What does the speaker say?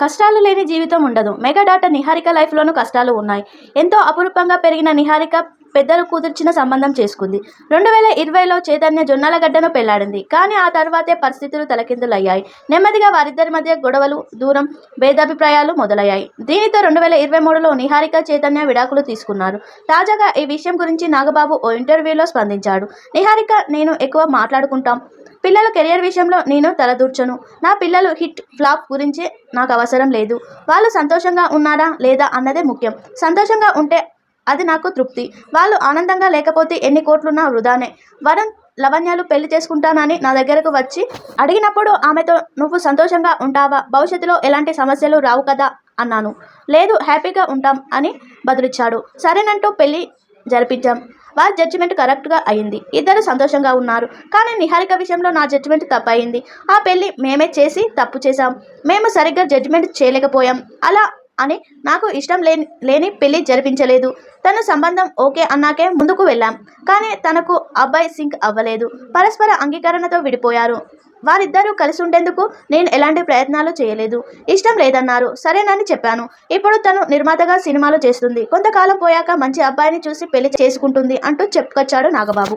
కష్టాలు లేని జీవితం ఉండదు. మెగా డాటర్ నిహారిక లైఫ్లోనూ కష్టాలు ఉన్నాయి. ఎంతో అపురూపంగా పెరిగిన నిహారిక పెద్దలు కుదిర్చిన సంబంధం చేసుకుంది. రెండు వేల ఇరవైలో చైతన్య జొన్నలగడ్డను పెళ్ళాడింది. కానీ ఆ తర్వాతే పరిస్థితులు తలకిందులయ్యాయి. నెమ్మదిగా వారిద్దరి మధ్య గొడవలు దూరం భేదాభిప్రాయాలు మొదలయ్యాయి. దీనితో రెండు వేల ఇరవై మూడులో నిహారిక చైతన్య విడాకులు తీసుకున్నారు. తాజాగా ఈ విషయం గురించి నాగబాబు ఓ ఇంటర్వ్యూలో స్పందించాడు. నిహారిక నేను ఎక్కువ మాట్లాడుకుంటాం. పిల్లల కెరియర్ విషయంలో నేను తలదూర్చను. నా పిల్లలు హిట్ ఫ్లాప్ గురించి నాకు అవసరం లేదు. వాళ్ళు సంతోషంగా ఉన్నారా లేదా అన్నదే ముఖ్యం. సంతోషంగా ఉంటే అది నాకు తృప్తి. వాళ్ళు ఆనందంగా లేకపోతే ఎన్ని కోట్లున్నా వృధానే. వరం లవణ్యాలు పెళ్ళి చేసుకుంటానని నా దగ్గరకు వచ్చి అడిగినప్పుడు ఆమెతో నువ్వు సంతోషంగా ఉంటావా? భవిష్యత్తులో ఎలాంటి సమస్యలు రావు కదా? అన్నాను. లేదు హ్యాపీగా ఉంటాం అని బదులిచ్చాడు. సరేనంటూ పెళ్ళి జరిపించాం. వారి జడ్జిమెంట్ కరెక్ట్గా అయింది. ఇద్దరు సంతోషంగా ఉన్నారు. కానీ నిహారిక విషయంలో నా జడ్జిమెంట్ తప్పయింది. ఆ పెళ్ళి మేమే చేసి తప్పు చేశాం. మేము సరిగ్గా జడ్జిమెంట్ చేయలేకపోయాం. అలా అని నాకు ఇష్టం లేని లేని పెళ్ళి జరిపించలేదు. తన సంబంధం ఓకే అన్నాకే ముందుకు వెళ్ళాం. కానీ తనకు అబ్బాయి సింక్ అవ్వలేదు. పరస్పర అంగీకరణతో విడిపోయారు. వారిద్దరూ కలిసి ఉండేందుకు నేను ఎలాంటి ప్రయత్నాలు చేయలేదు. ఇష్టం లేదన్నారు. సరేనని చెప్పాను. ఇప్పుడు తను నిర్మాతగా సినిమాలు చేస్తుంది. కొంతకాలం పోయాక మంచి అబ్బాయిని చూసి పెళ్ళి చేసుకుంటుంది అంటూ చెప్పుకొచ్చాడు నాగబాబు.